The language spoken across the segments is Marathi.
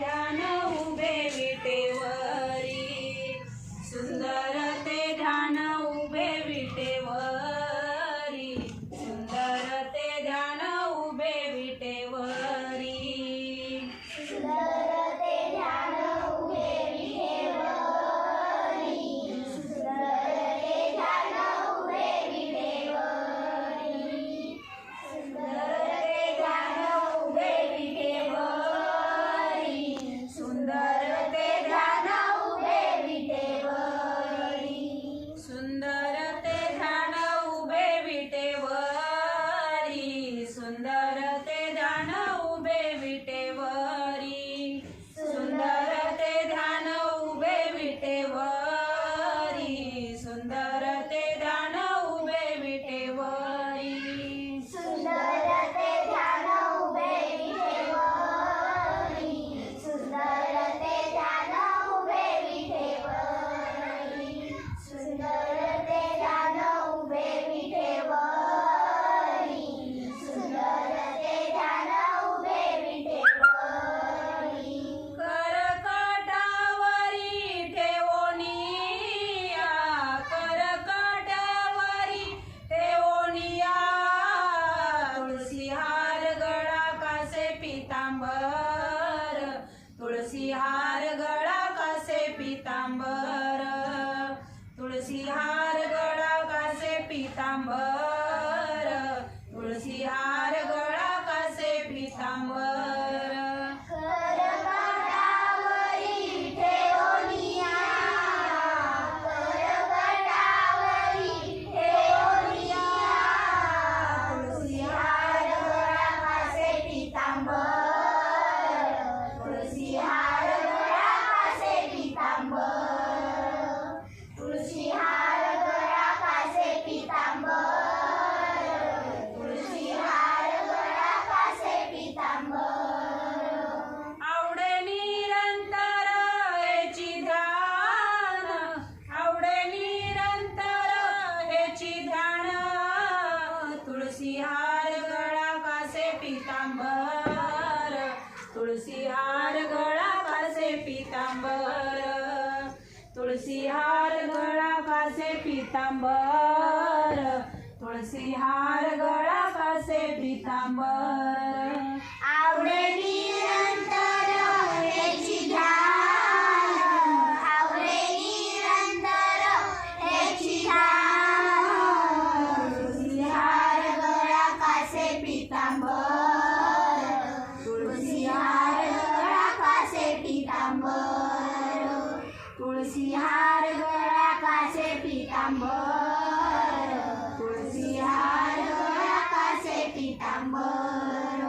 ध्यान उभे विटेवरी. सुंदर सिंहा तुळसी हार गळा पासे पितांबर. तुळसी हार गळा पासे पितांबर. तुळसी हार गळा पासे पितांबर. तुळसी हार गळा कासे पितांबर. तुळसी गळा कासे पितांबर.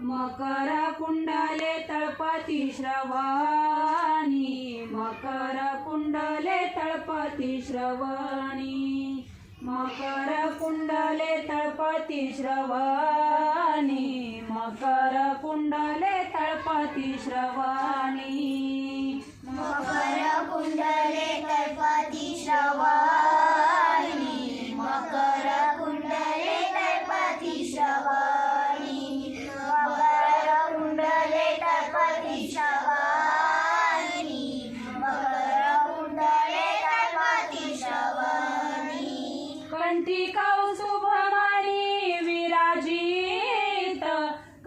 मकर कुंडले तळपती श्रवणी. मकर कुंडले तळपती श्रवणी. मकर कुंडले तळपती श्रवणी. मकर कुंडले तळपती श्रवणी. मकर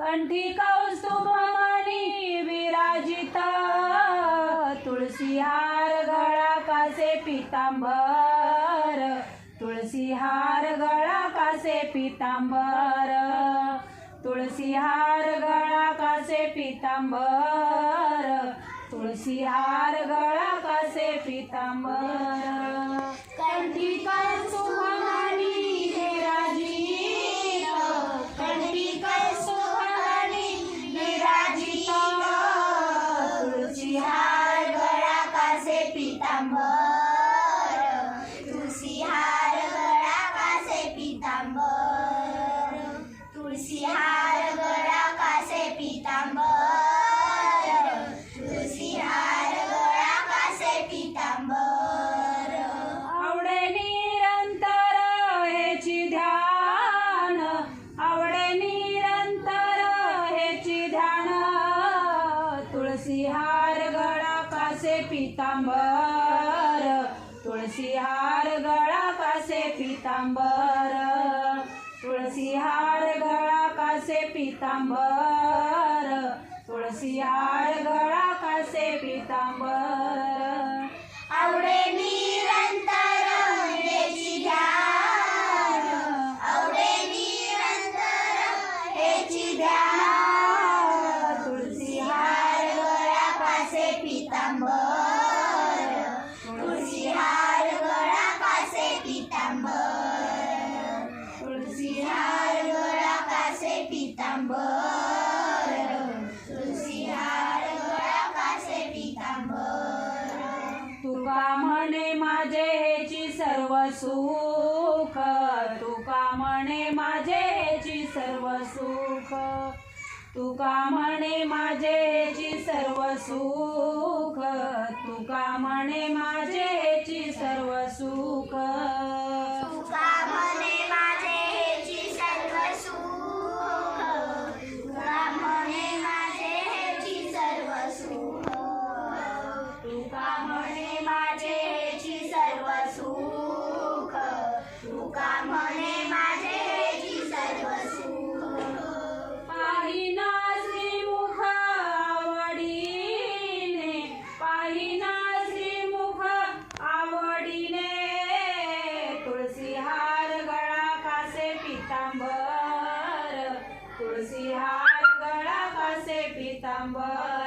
कंठी कौस्तुभमणी विराजित. तुळसी हार गळा कासे पितांबर. तुळसी हार गळा कासे पितांबर. तुळसी हार गळा कासे पितांबर. तुळसी हार गळा कासे पितांबर. कंठी कौस्तुभ पितांबर तुळसी हार गळा कासे पितांबर तुळसी हार गळा कासे पितांबर तुळसी हार गळा कासे पितांबर. आवडे निरंतर पितांबर तुळसी हार गळा कासे पितांबर तुका म्हणे माझे हेची सर्व सुख. तुका म्हणे माझे हेची सर्व सुख. तुका म्हणे माझे हेची सर्व सुख. तुका म्हणे माझे हेची सर्व सुख. ditambah